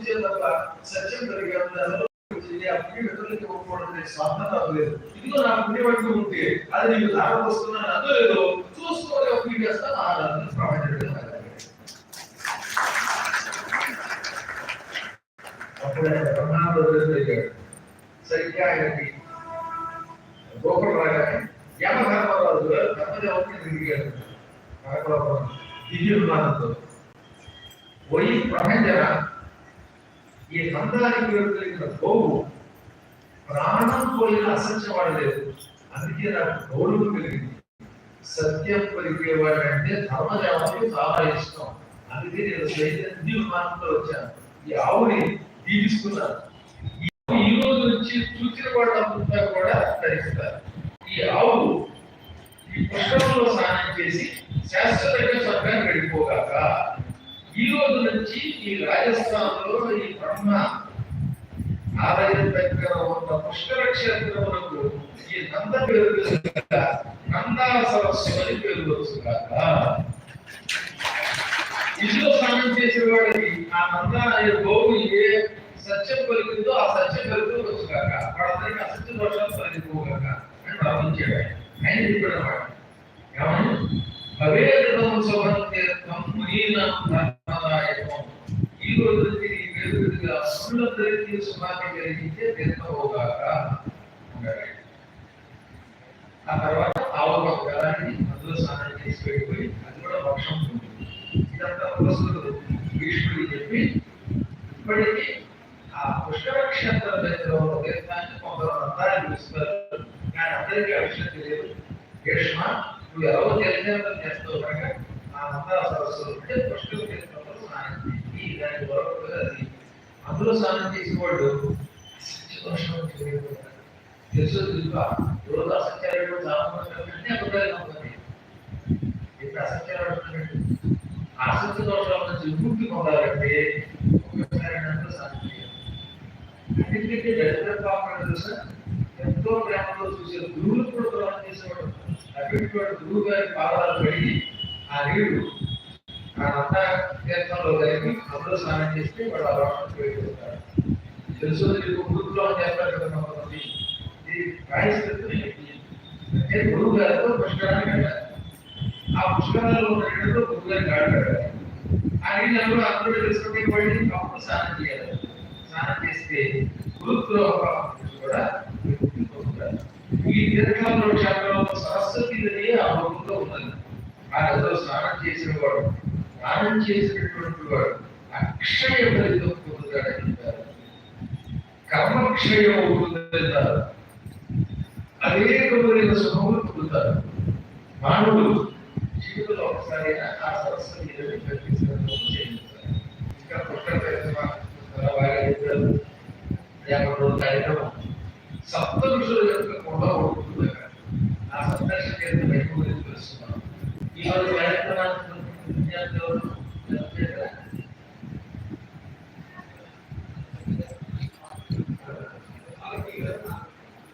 బోధించే తప్ప సత్యం కలిగి అప్పటికి ఇతరులకి ఇవ్వకూడదు స్వార్థత లేదు ఇదిగో నాకు పుణ్యపడి ఉంటే అది నీకు ధార వస్తుందని అందో లేదో చూసుకోవాలి ఒక వీడియో చేస్తాను ఆరాధన ప్రమాణం అప్పుడు ఆయన బ్రహ్మాండ ఎదురయ్యాడు సరిగ్గా ఆయనకి గోకుడు రాగానే యమధర్మరాజు గారు ధర్మదేవతని తిరిగాడు నాగలోకం దివ్యుమానంతో పోయి ప్రపంచన ఈ నందానికి కలిగిన గోవు ప్రాణం పోయిన అసత్య వాడలేదు అందుకే నాకు గౌరవం కలిగింది. సత్యం పలికేవాడు అంటే ధర్మదేవానికి చాలా ఇష్టం. అందుకే నేను సైన్య విమానంతో వచ్చాను. ఈ ఆవుని దీవిస్తున్నాను ఈ రోజు నుంచి చూసిన వాళ్ళంతా కూడా ధరిస్తారు ఈ ఆవు ఈ పుష్కరంలో స్నానం చేసి శాశ్వతంగా స్వర్గాన్ని వెళ్ళిపోగాక ఈ రోజు నుంచి ఈ రాజస్థాన్లో ఈ బ్రహ్మ ఆలయం దగ్గర ఉన్న పుష్కర క్షేత్రములకు ఈ నంద పేరు నందా సరస్సు అని పేరు వచ్చుగాక ఇంట్లో స్నానం చేసే వాడికి ఆ నంద అనే గోవు ఏ సత్యం పలికిందో ఆ సత్యం పలుకుతూ వచ్చుగాక వాడందరికీ అసత్య దోషాలు పలికిపోగాక అని ప్రార్థించాడు ఆయన చెప్పాడు అన్నమాట ఏమని? భవేదం సుభం తీర్థం మునీనం ధర్మదాయకం ఈ రోజు నుంచి నీ వెలుగుగా మనులందరికీ శుభాన్ని కలిగించే తీర్థమోగాక ఆ తర్వాత ఆవు గలాన్ని అందులో స్నానం చేసి వెళ్ళిపోయి అది కూడా వర్షం ఉంటుంది. ఇదంతా ప్రస్తుతం భీష్ముడికి చెప్పి ఇప్పటికీ ఆ పుష్కర క్షేత్ర దగ్గర తీర్థాన్ని కొందరు అంతా పిలుస్తారు కానీ అందరికీ ఆ విషయం తెలియదు భీష్మ నువ్వు ఎవరు తెలియజేయడం చేస్తావు కనుక? ఆ నందా సరస్సు అంటే పుష్కర తీర్థంలో స్నానం చేసి దాని వరకు అది అందులో స్నానం చేసేవాడు వాళ్ళు తెలుసు తెలుసా ఎవరో అసత్యాలు అన్ని అబద్ధాలు ఇప్పుడు అసత్యాలు ఆసక్తి దోషాల నుంచి విముక్తి పొందాలంటే ఒకసారి చేయాలి దరిద్ర పాపం తెలుసా? ఎంతో గ్రామంలో చూసే గురువులు కూడా చేసేవాడు అటువంటి గురువు గారి పాదాలు పడి ఆ నీళ్ళు ఆ తీర్థంలో కలిపి అందులో స్నానం చేస్తే వాడు ఆ రోషం తెలుసు నీకు చేస్తారు కదా కొంతమంది. అంటే గురువు గారితో ఆ పుష్కరాల్లో ఉన్న గురువు ఆ నీళ్ళు అందరూ తెలుసుకుంటే పోయి అప్పుడు స్నానం చేయాలి. స్నానం చేస్తే గురుద్రోహం కూడా ఈ దీర్ఘంలో శాఖలో సరస్వతి నది ఆ భూమిలో ఉన్నది. ఆ నదిలో స్నానం చేసిన వాడు స్నానం చేసినటువంటి వాడు అక్షయ ఫలితం పొందుతాడని కర్మక్షయం అవుతుందన్నారు అనేకమైన సుఖములు పొందుతారు. మానవుడు జీవితంలో ఒకసారి ఆ సరస్సు ఇంకా పుట్టక యొక్క కొండ ఉంటుంది అక్కడ. ఆ సప్తర్షి కేంద్రం వైపు గురించి తెలుస్తున్నాం ఈ రోజు కార్యక్రమాన్ని విద్యార్థులు ఎవరు? ఎవరు?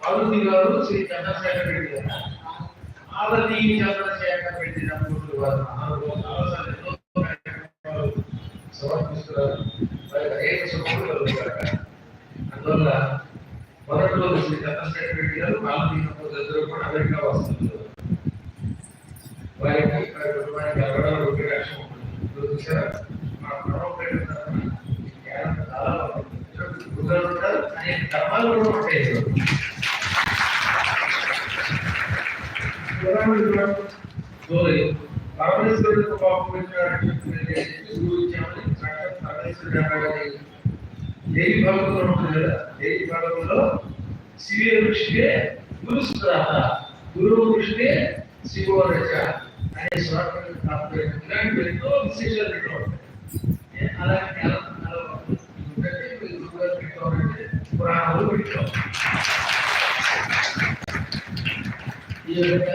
ఆరుతి గారు శ్రీ చంద్రశేఖర్ రెడ్డి గారు. ఆరతి చంద్రశేఖర్ రెడ్డి వారు. సమర్పిస్తున్నారు. అనేక అందువల్ల మొదట్లో శ్రీ చంద్రశేఖర రెడ్డి గారు నాలుగు దంపతులు కూడా అమెరికా వస్తున్నారు వారికి కుటుంబానికి అరవై రూపాయల లక్షలు ఉంటుంది. చూసారా? చాలా ఉంటారు అనేక ధర్మాలు కూడా ఉంటాయి. ఇందులో. జోలి పరమేశ్వరుడు పాపం పెట్టాడని గురువు ఇచ్చామని సాక్షాత్ పరమేశ్వరుడు అన్నాడని దేవి భాగంలో ఉంటుంది కదా దేవి భాగంలో శివే ఋషికే గురు సురాత గురువు ఋషికే శివో రచ అనే శ్లోకం ప్రాప్తం ఇలాంటి ఎన్నో విశేషాలు ఇక్కడ ఉంటాయి ఏ అలాంటి అలా అలా ఉంటే గురువు గారు పెట్టామంటే పురాణాలు పెట్టాం ఈ విధంగా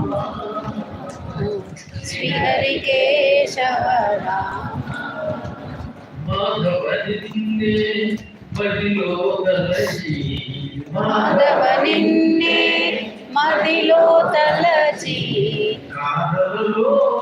సాగు తెలుసుకోవడం వాట మంచిదని అంటారు శ్రీహరికే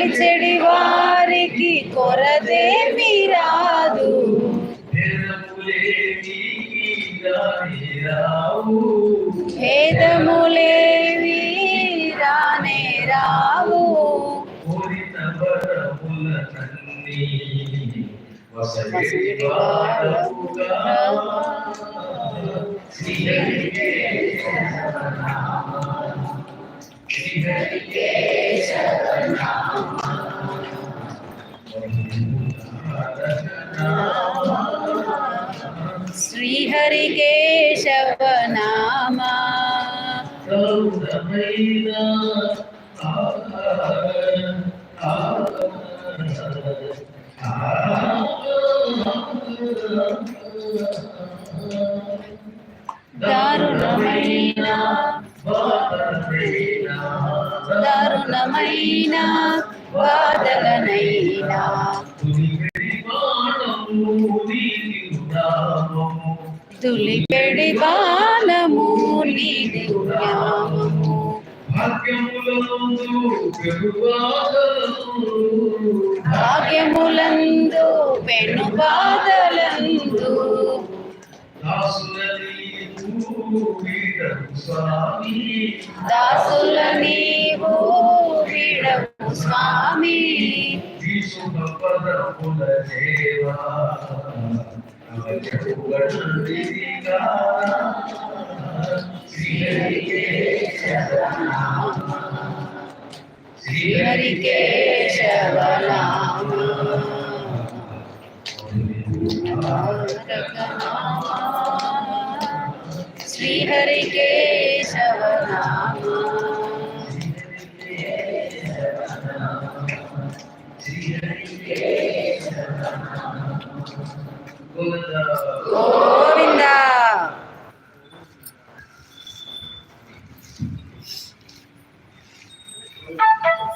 కొలిచెడి వారికి కొరదేమి రాదు. భేదములేవి రానే రావు భేదములేవి దారుణమైన దారుణమైన బాధలనైనా. తులిపెడి భాగ్యములందు పెను బాధలందు. దాసుల నీవు విడవు స్వామి. శ్రీహరి కేశవ నామ శ్రీహరి కేశవ నామ గోవింద గోవింద